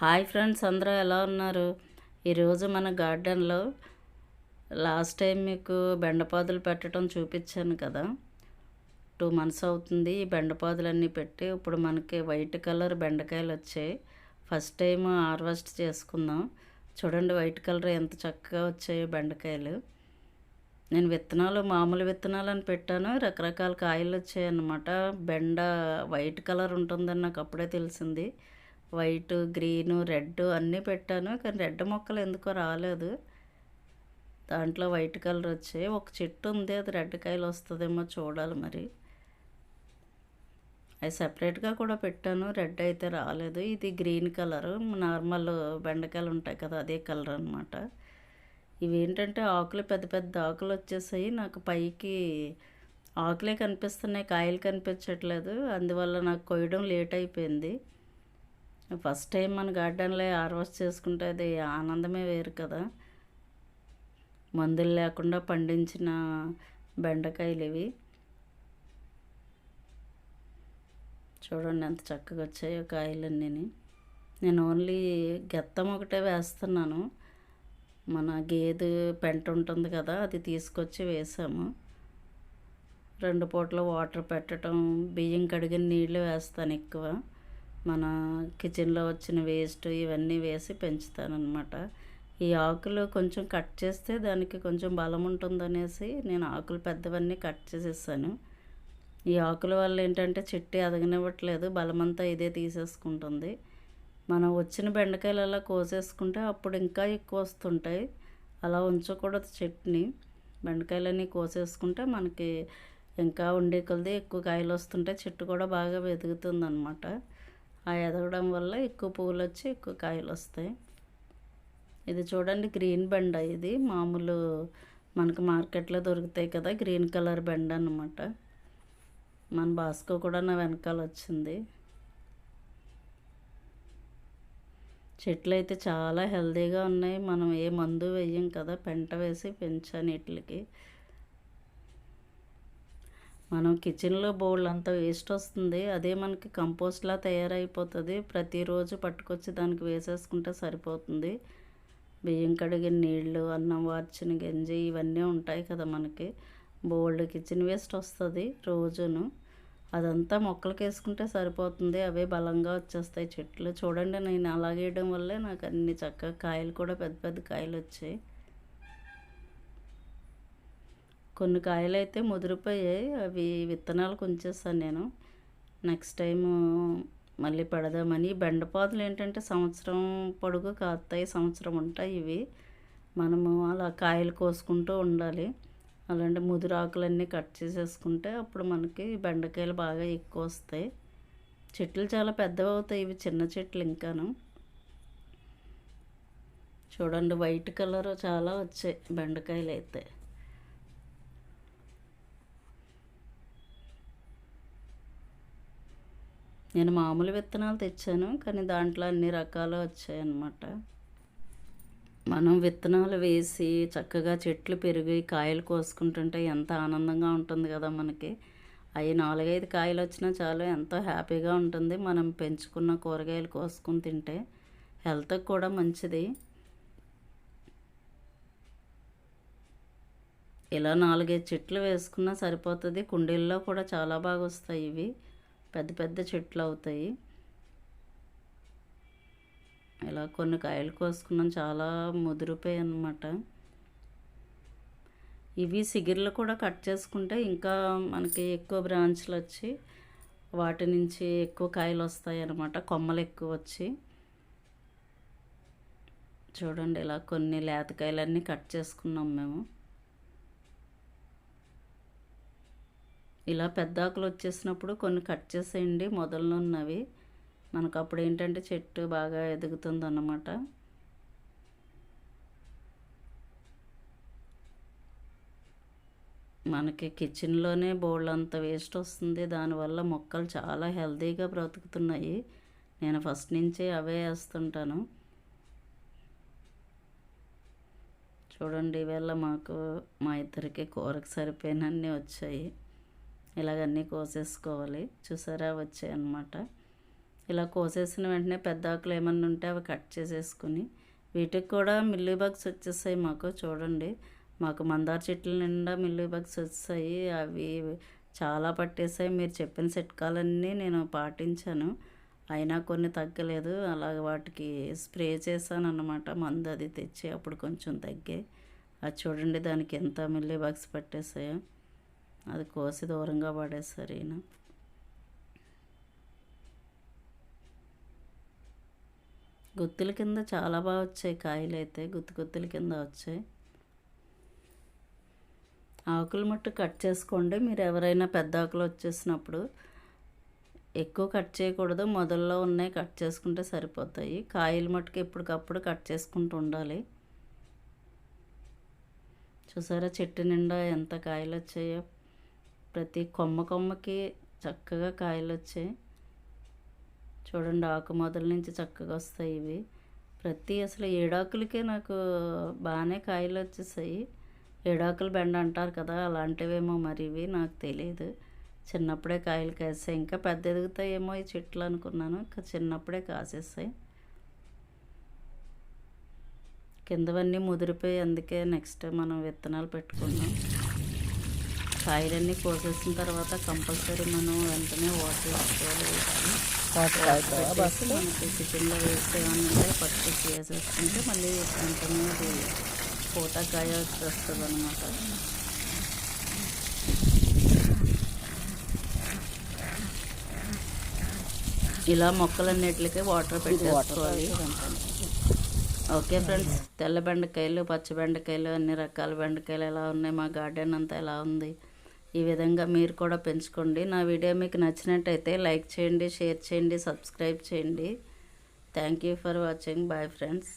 Hi friends అందరూ ఎలా ఉన్నారు? ఈరోజు మన గార్డెన్లో లాస్ట్ టైం మీకు బెండపాదులు పెట్టడం చూపించాను కదా. టూ మంత్స్ అవుతుంది ఈ బెండపాదులన్నీ పెట్టి ఇప్పుడు మనకి వైట్ కలర్ బెండకాయలు వచ్చాయి. ఫస్ట్ టైం హార్వెస్ట్ చేసుకుందాం. చూడండి వైట్ కలర్ ఎంత చక్కగా వచ్చాయో బెండకాయలు. నేను విత్తనాలు మామూలు విత్తనాలు అని పెట్టాను రకరకాల కాయలు వచ్చాయన్నమాట. బెండ వైట్ కలర్ ఉంటుందని నాకు అప్పుడే తెలిసింది. వైట్ గ్రీను రెడ్ అన్నీ పెట్టాను. కానీ రెడ్ మొక్కలు ఎందుకో రాలేదు. దాంట్లో వైట్ కలర్ వచ్చాయి. ఒక చెట్టు ఉంది. అది రెడ్ కాయలు వస్తుందేమో చూడాలి మరి. అది సపరేట్గా కూడా పెట్టాను. రెడ్ అయితే రాలేదు. ఇది గ్రీన్ కలర్. నార్మల్ బెండకాయలు ఉంటాయి కదా అదే కలర్ అనమాట ఇవేంటంటే ఆకులు పెద్ద పెద్ద ఆకులు వచ్చేసాయి. నాకు పైకి ఆకులే కనిపిస్తున్నాయి. కాయలు కనిపించట్లేదు. అందువల్ల నాకు కొయ్యడం లేట్ అయిపోయింది. ఫస్ట్ టైం మన గార్డెన్లో హార్వెస్ట్ చేసుకుంటే అది ఆనందమే వేరు కదా. మందులు లేకుండా పండించిన బెండకాయలు ఇవి. చూడండి ఎంత చక్కగా వచ్చాయో కాయలన్నీ నేను ఓన్లీ గెత్తం ఒకటే వేస్తున్నాను. మన గేదె పెంట ఉంటుంది కదా అది తీసుకొచ్చి వేసాము. రెండు పూటలు వాటర్ పెట్టడం బియ్యం కడిగిన నీళ్ళు వేస్తాను ఎక్కువ. మన కిచెన్లో వచ్చిన వేస్ట్ ఇవన్నీ వేసి పెంచుతానమాట ఈ ఆకులు కొంచెం కట్ చేస్తే దానికి కొంచెం బలం ఉంటుందనేసి నేను ఆకులు పెద్దవన్నీ కట్ చేసేసాను. ఈ ఆకుల వల్ల ఏంటంటే చెట్టు ఎదగనివ్వట్లేదు బలమంతా ఇదే తీసేసుకుంటుంది. మనం వచ్చిన బెండకాయలు అలా కోసేసుకుంటే అప్పుడు ఇంకా ఎక్కువ వస్తుంటాయి. అలా ఉంచకూడదు చెట్టుని. బెండకాయలన్నీ కోసేసుకుంటే మనకి ఇంకా ఉండే కొలది ఎక్కువ కాయలు వస్తుంటే చెట్టు కూడా బాగా వెతుకుతుంది అనమాట ఆ ఎదగడం వల్ల ఎక్కువ పువ్వులు వచ్చి ఎక్కువ కాయలు వస్తాయి ఇది చూడండి గ్రీన్ బెండ ఇది. మామూలు మనకు మార్కెట్లో దొరుకుతాయి కదా గ్రీన్ కలర్ బెండ అనమాట మన బాస్కో కూడా నా వెనకాల వచ్చింది. చెట్లు అయితే చాలా హెల్తీగా ఉన్నాయి. మనం ఏ మందు వేయం కదా పెంట వేసి పెంచాను ఇట్లకి మనం కిచెన్లో బౌల్ అంతా వేస్ట్ వస్తుంది. అదే మనకి కంపోస్ట్లా తయారైపోతుంది. ప్రతిరోజు పట్టుకొచ్చి దానికి వేసేసుకుంటే సరిపోతుంది. బియ్యం కడిగిన నీళ్ళు అన్నం వార్చిన గంజి ఇవన్నీ ఉంటాయి కదా మనకి. బోల్డ్ కిచెన్ వేస్ట్ వస్తుంది రోజును. అదంతా మొక్కలకి వేసుకుంటే సరిపోతుంది. అవే బలంగా వచ్చేస్తాయి చెట్లు. చూడండి నేను అలాగే వేయడం వల్లే నాకు అన్ని చక్కగా కాయలు కూడా పెద్ద పెద్ద కాయలు వచ్చాయి. కొన్ని కాయలు అయితే ముదిరిపోయాయి. అవి విత్తనాలు కొంచేస్తాను నేను. నెక్స్ట్ టైం మళ్ళీ పెడదామని. బెండపాదులు ఏంటంటే సంవత్సరం పొడుగు కాస్తాయి సంవత్సరం ఉంటాయి ఇవి. మనము అలా కాయలు కోసుకుంటూ ఉండాలి. అలాంటి ముదురు ఆకులన్నీ కట్ చేసేసుకుంటే అప్పుడు మనకి బెండకాయలు బాగా ఎక్కువ వస్తాయి. చెట్లు చాలా పెద్దవి అవుతాయి ఇవి చిన్న చెట్లు ఇంకాను. చూడండి వైట్ కలర్ చాలా వచ్చాయి బెండకాయలు అయితే నేను మామూలు విత్తనాలు తెచ్చాను కానీ దాంట్లో అన్ని రకాలు వచ్చాయన్నమాట. మనం విత్తనాలు వేసి చక్కగా చెట్లు పెరిగి కాయలు కోసుకుంటుంటే ఎంత ఆనందంగా ఉంటుంది కదా మనకి. అవి నాలుగైదు కాయలు వచ్చినా చాలు ఎంతో హ్యాపీగా ఉంటుంది మనం పెంచుకున్న కూరగాయలు కోసుకుని తింటే. హెల్త్కి కూడా మంచిది. ఇలా నాలుగైదు చెట్లు వేసుకున్నా సరిపోతుంది. కుండీల్లో కూడా చాలా బాగా వస్తాయి ఇవి. పెద్ద పెద్ద చెట్లు అవుతాయి. ఇలా కొన్ని కాయలు కోసుకున్నాం చాలా ముదిరిపోయాయి అన్నమాట. ఇవి సిగిర్లు కూడా కట్ చేసుకుంటే ఇంకా మనకి ఎక్కువ బ్రాంచ్లు వచ్చి వాటి నుంచి ఎక్కువ కాయలు వస్తాయి అన్నమాట. కొమ్మలు ఎక్కువ వచ్చి. చూడండి ఇలా కొన్ని లేతకాయలన్నీ కట్ చేసుకున్నాం మేము. ఇలా పెద్ద ఆకులు వచ్చేసినప్పుడు కొన్ని కట్ చేసేయండి. మొదలు ఉన్నవి మనకు అప్పుడు ఏంటంటే చెట్టు బాగా ఎదుగుతుంది అన్నమాట మనకి కిచెన్లోనే బోళ్ళు అంత వేస్ట్ వస్తుంది. దానివల్ల మొక్కలు చాలా హెల్తీగా బ్రతుకుతున్నాయి. నేను ఫస్ట్ నుంచి అవే వేస్తుంటాను. చూడండి ఇవాళ మాకు మా ఇద్దరికి కూరకు సరిపోయినన్నీ వచ్చాయి. ఇలాగన్నీ కోసేసుకోవాలి. చూసారా? వచ్చాయి అన్నమాట. ఇలా కోసేసిన వెంటనే పెద్ద ఆకులు ఏమన్నా ఉంటే అవి కట్ చేసేసుకుని వీటికి కూడా మిల్లీ బగ్స్ వచ్చేసాయి మాకు. చూడండి. మాకు మందార చెట్ల నిండా మిల్లీ బగ్స్ వచ్చాయి అవి చాలా పట్టేసాయి. మీరు చెప్పిన చిట్కాలన్నీ నేను పాటించాను. అయినా కొన్ని తగ్గలేదు. అలాగ వాటికి స్ప్రే చేశాను అన్నమాట. మందు అది తెచ్చి అప్పుడు కొంచెం తగ్గాయి. అది చూడండి దానికి ఎంత మిల్లీ బగ్స్ పట్టేసాయో. అది కోసి దూరంగా పడేసారు ఈయన. గుత్తుల కింద చాలా బాగా వచ్చాయి కాయలు అయితే గుత్తి గుత్తుల కింద వచ్చాయి. ఆకులు మట్టు కట్ చేసుకోండి. మీరు ఎవరైనా పెద్ద ఆకులు వచ్చేసినప్పుడు ఎక్కువ కట్ చేయకూడదు. మొదల్లో ఉన్నాయి కట్ చేసుకుంటే సరిపోతాయి. కాయలు మట్టుకు ఎప్పటికప్పుడు కట్ చేసుకుంటూ ఉండాలి. చూసారా చెట్టు నిండా ఎంత కాయలు వచ్చాయో? ప్రతి కొమ్మ కొమ్మకి చక్కగా కాయలు వచ్చాయి చూడండి ఆకు మొదల నుంచి చక్కగా వస్తాయి ఇవి. ప్రతి అసలు ఏడాకులకే నాకు బాగానే కాయలు వచ్చేసాయి ఏడాకులు బెండ అంటారు కదా అలాంటివేమో మరి ఇవి నాకు తెలియదు చిన్నప్పుడే కాయలు కాసాయి. ఇంకా పెద్ద ఎదుగుతాయేమో ఈ చెట్లు అనుకున్నాను. ఇంకా చిన్నప్పుడే కాసేస్తాయి కిందవన్నీ ముదిరిపోయి అందుకే నెక్స్ట్ మనం విత్తనాలు పెట్టుకున్నాం కాయలన్నీ కోసేసిన తర్వాత కంపల్సరీ మనం వెంటనే వాటర్ వేసుకోవాలి. మనకి చికెన్లో వేసేవన్నీ పట్టుకొచ్చి వేసేసుకుంటే మళ్ళీ వెంటనే అది పూటకాయ వస్తుంది అనమాట ఇలా మొక్కలన్నిటికీ వాటర్ పెట్టేసుకోవాలి. ఓకే ఫ్రెండ్స్ తెల్ల బెండకాయలు పచ్చ బెండకాయలు అన్ని రకాల బెండకాయలు ఎలా ఉన్నాయి మా గార్డెన్ అంతా ఎలా ఉంది? ఈ విధంగా మీరు కూడా పెంచుకోండి. నా వీడియో మీకు నచ్చినట్టయితే లైక్ చేయండి షేర్ చేయండి సబ్స్క్రైబ్ చేయండి. Thank you for watching. Bye friends.